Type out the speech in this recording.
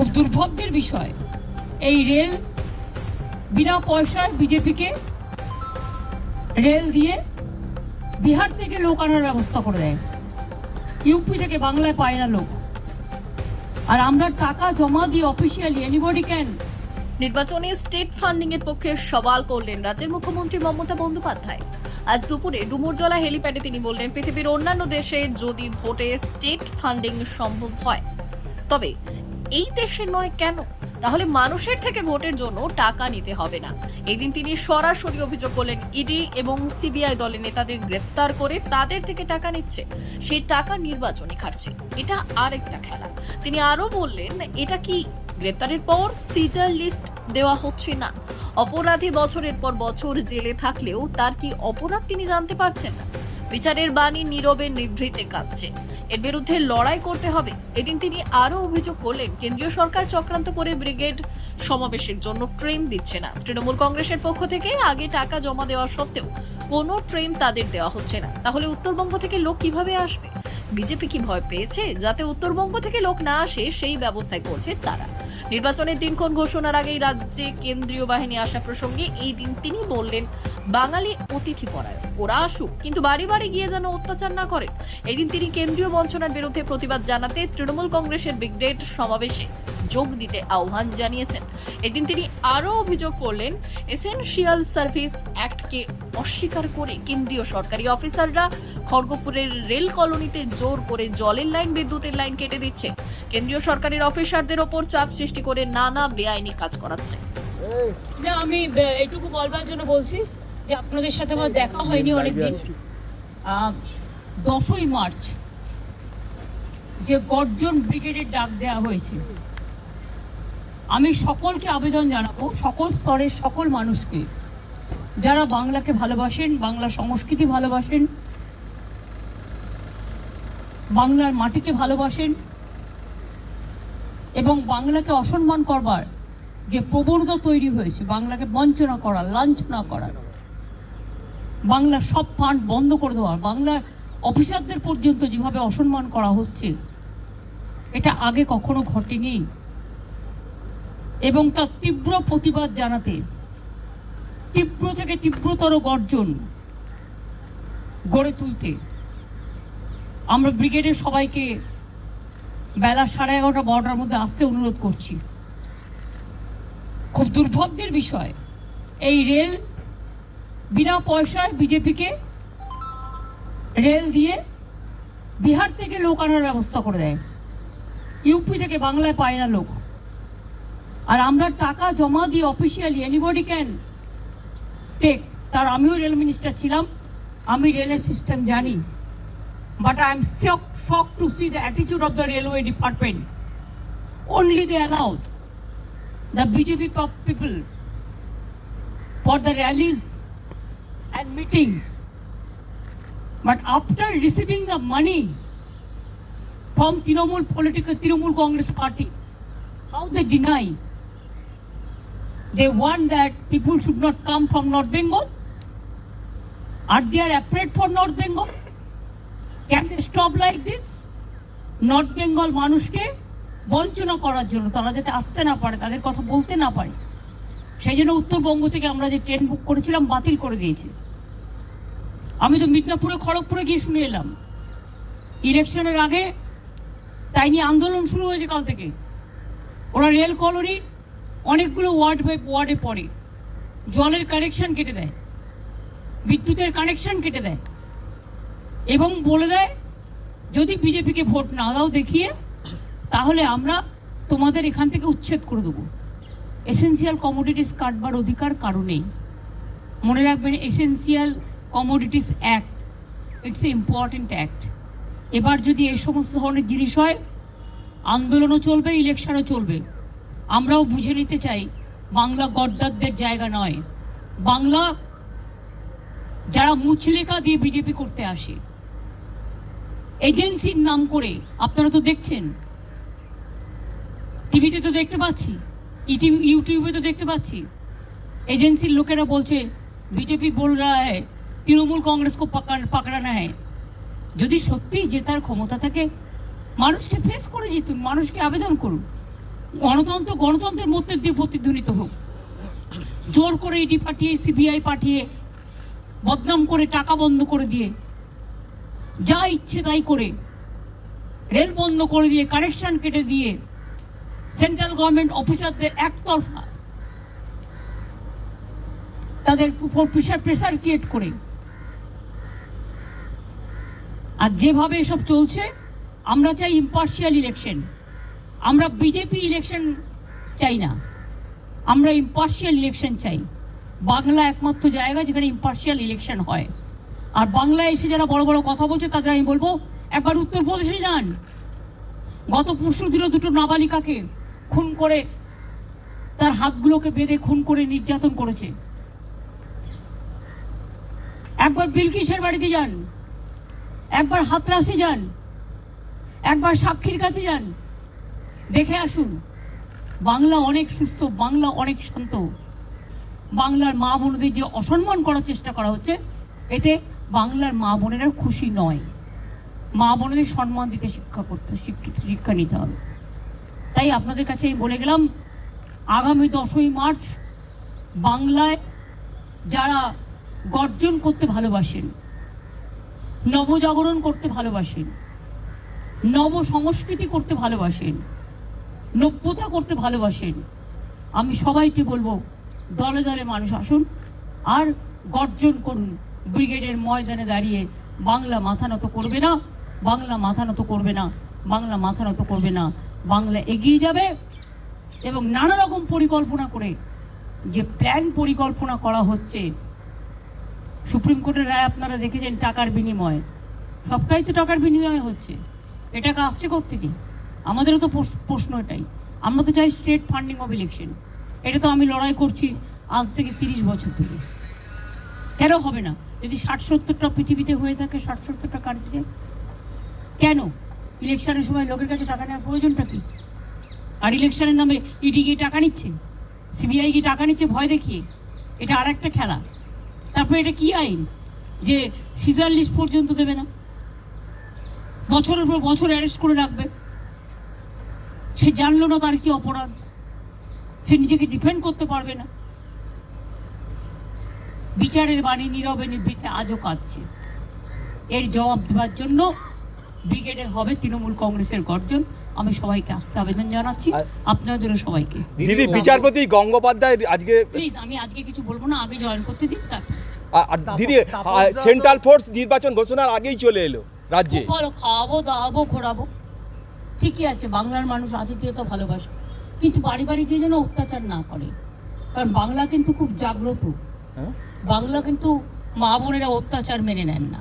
খুব দুর্ভাগ্যের বিষয়। এই রেল বিনা পয়সায় বিজেপিকে রেল দিয়ে বিহার থেকে লোক আনার ব্যবস্থা করে দেয়। ইউপি থেকে বাংলায় পায় না লোক। আর আমরা টাকা জমা দিই অফিসিয়ালি এনিবডি ক্যান নির্বাচনে স্টেট ফান্ডিং এর পক্ষে সওয়াল করলেন রাজ্যের মুখ্যমন্ত্রী মমতা বন্দ্যোপাধ্যায়। আজ দুপুরে ডুমুরজলা হেলিপ্যাডে তিনি বললেন, পৃথিবীর অন্যান্য দেশে যদি ভোটে স্টেট ফান্ডিং সম্ভব হয়, তবে এই দেশে নয় কেন? তাহলে মানুষের থেকে ভোটের জন্য টাকা নিতে হবে না। এদিন তিনি সরাসরি অভিযোগ করলেন, ইডি এবং সিবিআই দলের নেতাদের গ্রেপ্তার করে তাদের থেকে টাকা নিচ্ছে। সেই টাকা নির্বাচনে খাটছে। এটা আরেকটা খেলা। তিনি আরও বললেন, এটা কি গ্রেপ্তারের পর সিজার লিস্ট দেওয়া হচ্ছে না? অপরাধী বছরের পর বছর জেলে থাকলেও তার কি অপরাধ তিনি জানতে পারছেন না? বিচারের বাণী নীরবে নিভৃতে কাঁদছে। এর বিরুদ্ধে লড়াই করতে হবে। এদিন তিনি আরও অভিযোগ করলেন, কেন্দ্রীয় সরকার চক্রান্ত করে ব্রিগেড সমাবেশের জন্য ট্রেন দিচ্ছে না। তৃণমূল কংগ্রেসের পক্ষ থেকে আগে টাকা জমা দেওয়া সত্ত্বেও কোনো ট্রেন তাদের দেওয়া হচ্ছে না। তাহলে উত্তরবঙ্গ থেকে লোক কীভাবে আসবে? বিজেপি কি ভয় পেয়েছে? যাতে উত্তরবঙ্গ থেকে লোক না আসে, সেই ব্যবস্থায় করছে তারা। নির্বাচনের দিনক্ষণ ঘোষণার আগেই রাজ্যে কেন্দ্রীয় বাহিনী আসা প্রসঙ্গে এই দিন তিনি বললেন, বাঙালি অতিথি পরায়ণ, ওরা আসুক, কিন্তু বাড়ি বাড়ি গিয়ে যেন অত্যাচার না করেন এদিন তিনি কেন্দ্রীয় বঞ্চনার বিরুদ্ধে প্রতিবাদ জানাতে তৃণমূল কংগ্রেসের ব্রিগেড সমাবেশে যোগ দিতে আহ্বান জানিয়েছেন। এদিন তিনি আরও অভিযোগ করলেন, এসেনশিয়াল সার্ভিস অ্যাক্টকে অস্বীকার করে কেন্দ্রীয় সরকারি অফিসাররা খড়গপুরের রেল কলোনিতে জোর করে জলের লাইন, বিদ্যুতের লাইন কেটে দিচ্ছে। কেন্দ্রীয় সরকারের অফিসারদের ওপর চাপ সৃষ্টি করে নানা বেআইনি কাজ করাচ্ছে। না, আমি এটুকু বলবার জন্য বলছি যে আপনাদের সাথে আমার দেখা হয়নি অনেকদিন। দশই মার্চ যে গর্জন ব্রিগেডের ডাক দেওয়া হয়েছে, আমি সকলকে আবেদন জানাব, সকল স্তরের সকল মানুষকে, যারা বাংলাকে ভালোবাসেন, বাংলা সংস্কৃতি ভালোবাসেন, বাংলার মাটিকে ভালোবাসেন এবং বাংলাকে অসম্মান করবার যে প্রবণতা তৈরি হয়েছে, বাংলাকে বঞ্চনা করার লাঞ্ছনা করার বাংলার সব ফান্ড বন্ধ করে দেওয়ার বাংলার অফিসারদের পর্যন্ত যেভাবে অসম্মান করা হচ্ছে, এটা আগে কখনো ঘটেনি। এবং তার তীব্র প্রতিবাদ জানাতে, তীব্র থেকে তীব্রতর গর্জন গড়ে তুলতে, আমরা ব্রিগেডের সবাইকে বেলা সাড়ে এগারোটা, বারোটার মধ্যে আসতে অনুরোধ করছি। খুব দুর্ভাগ্যের বিষয়, এই রেল বিনা পয়সায় বিজেপিকে রেল দিয়ে বিহার থেকে লোক আনার ব্যবস্থা করে দেয়। ইউপি থেকে বাংলায় পায় না লোক। আর আমরা টাকা জমা দিই অফিসিয়ালি এনিবডি ক্যান টেক তার আমিও রেল মিনিস্টার ছিলাম, আমি রেলের সিস্টেম জানি। But I'm so shocked to see the attitude of the railway department. Only they allowed the BJP people for the rallies and meetings. But after receiving the money from Tinamul political Tinamul Congress party, how they deny? They want that people should not come from North Bengal. Are they afraid for North Bengal? Can they stop like this? North Bengal মানুষকে বঞ্চনা করার জন্য, তারা যাতে আসতে না পারে, তাদের কথা বলতে না পারে, সেই জন্য উত্তরবঙ্গ থেকে আমরা যে ট্রেন বুক করেছিলাম, বাতিল করে দিয়েছে। আমি তো মিদনাপুরে, খড়গপুরে গিয়ে শুনে এলাম। ইলেকশনের আগে তাই নিয়ে আন্দোলন শুরু হয়েছে কাল থেকে। ওরা রেল কলোনির অনেকগুলো ওয়ার্ড বাই ওয়ার্ডে পড়ে। জলের কানেকশন কেটে দেয়। বিদ্যুতের কানেকশন কেটে দেয়। এবং বলে দেয়, যদি বিজেপিকে ভোট না দাও দেখিয়ে, তাহলে আমরা তোমাদের এখান থেকে উচ্ছেদ করে দেবো। এসেন্সিয়াল কমোডিটিস কাটবার অধিকার কারণেই। মনে রাখবেন essential commodities act it's a important act এবার যদি এই সমস্ত ধরনের জিনিস হয়, আন্দোলনও চলবে ইলেকশনও চলবে। আমরাও বুঝে নিতে চাই, বাংলা গদ্দারদের জায়গা নয়। বাংলা যারা মুচলেকা দিয়ে বিজেপি করতে আসে এজেন্সির নাম করে, আপনারা তো দেখছেন। টিভিতে তো দেখতে পাচ্ছি, ইউটিউবে তো দেখতে পাচ্ছি। এজেন্সির লোকেরা বলছে, বিজেপি বল তৃণমূল হ্যায় তৃণমূল কংগ্রেসকে পাকড়ানা হ্যায়। যদি সত্যিই জেতার ক্ষমতা থাকে, মানুষকে ফেস করে জিতুন, মানুষকে আবেদন করুন। গণতন্ত্র, গণতন্ত্রের মধ্যে দিয়ে প্রতিধ্বনিত হোক। জোর করে ইডি পাঠিয়ে, সিবিআই পাঠিয়ে, বদনাম করে, টাকা বন্ধ করে দিয়ে যা ইচ্ছে তাই করে। রেল বন্ধ করে দিয়ে কানেকশন কেটে দিয়ে সেন্ট্রাল গভর্নমেন্ট অফিসারদের একতরফা তাদের উপর প্রেশার প্রেশার ক্রিয়েট করে। আর যেভাবে এসব চলছে, আমরা চাই ইম্পার্শিয়াল ইলেকশন আমরা বিজেপি ইলেকশন চাই না। আমরা ইম্পার্শিয়াল ইলেকশন চাই। বাংলা একমাত্র জায়গা যেখানে ইম্পার্শিয়াল ইলেকশন হয়। আর বাংলায় এসে যারা বড় বড় কথা বলছে, তাদের আমি বলব, একবার উত্তরপ্রদেশে যান। গত পরশু দিনও দুটো নাবালিকাকে খুন করে তার হাতগুলোকে বেঁধে খুন করে নির্যাতন করেছে। একবার বিলকিসের বাড়িতে যান। একবার হাতরাসে যান। একবার সাক্ষীর কাছে যান। দেখে আসুন, বাংলা অনেক সুস্থ, বাংলা অনেক শান্ত। বাংলার মা বোনদের যে অসম্মান করার চেষ্টা করা হচ্ছে, এতে বাংলার মা বোনেরা খুশি নয়। মা বোনদের সম্মান দিতে শিক্ষা করতে, শিক্ষিত, শিক্ষা নিতে হবে। তাই আপনাদের কাছে আমি বলে গেলাম, আগামী দশই মার্চ বাংলায় যারা গর্জন করতে ভালোবাসেন, নবজাগরণ করতে ভালোবাসেন নব সংস্কৃতি করতে ভালোবাসেন, নব্যতা করতে ভালোবাসেন, আমি সবাইকে বলব, দলে দলে মানুষ আসুন আর গর্জন করুন। ব্রিগেডের ময়দানে দাঁড়িয়ে বাংলা মাথা নত করবে না, বাংলা মাথা নত করবে না, বাংলা মাথা নত করবে না, বাংলা এগিয়ে যাবে এবং নানা রকম পরিকল্পনা করে যে প্ল্যান পরিকল্পনা করা হচ্ছে। সুপ্রিম কোর্টের রায় আপনারা দেখেছেন টাকার বিনিময়। সবটাই তো টাকার বিনিময় হচ্ছে। এ টাকা আসছে থেকে আমাদেরও তো প্রশ্ন এটাই। আমরা তো চাই স্টেট ফান্ডিং অফ ইলেকশন এটা তো আমি লড়াই করছি আজ থেকে তিরিশ বছর ধরে। কেন হবে না। যদি ষাট সত্তরটা পৃথিবীতে হয়ে থাকে, ষাট সত্তরটা কান্ট্রিতে কেন? ইলেকশনের সময় লোকের কাছে টাকা নেওয়ার প্রয়োজনটা কি? আর ইলেকশনের নামে ইডি গিয়ে টাকা নিচ্ছে? সিবিআই গিয়ে টাকা নিচ্ছে? ভয় দেখিয়ে। এটা আর একটা খেলা। তারপরে এটা কি আইন? যে সিজার লিস্ট পর্যন্ত দেবে না। বছরের পর বছর অ্যারেস্ট করে রাখবে। সে জানলো না তার কি অপরাধ। সে নিজেকে ডিফেন্ড করতে পারবে না। বিচারের বাণী নীরবে নিভৃতে আজও কাঁদছে। এর জবাব দেওয়ার জন্য ব্রিগেডে হবে তৃণমূল কংগ্রেসের গর্জন। আমি সবাইকে আসতে আবেদন জানাচ্ছি। আপনাদেরও সবাইকে। দিদি বিচারপতি গঙ্গোপাধ্যায় আজকে প্লিজ আমি আজকে কিছু বলব না আগে জয়েন করতে দিন তারপর আর দিদি সেন্ট্রাল ফোর্স নির্বাচন ঘোষণার আগেই চলে এলো রাজ্যে। খুব ভালো খাওয়াবো দাওয়াবো ঘোরাবো। ঠিকই আছে বাংলার মানুষ আতিথেয়তা ভালোবাসে। কিন্তু বাড়ি বাড়ি গিয়ে যেন অত্যাচার না করে। কারণ বাংলা কিন্তু খুব জাগ্রত। হ্যাঁ? বাংলা কিন্তু মা বোনেরা অত্যাচার মেনে নেন না।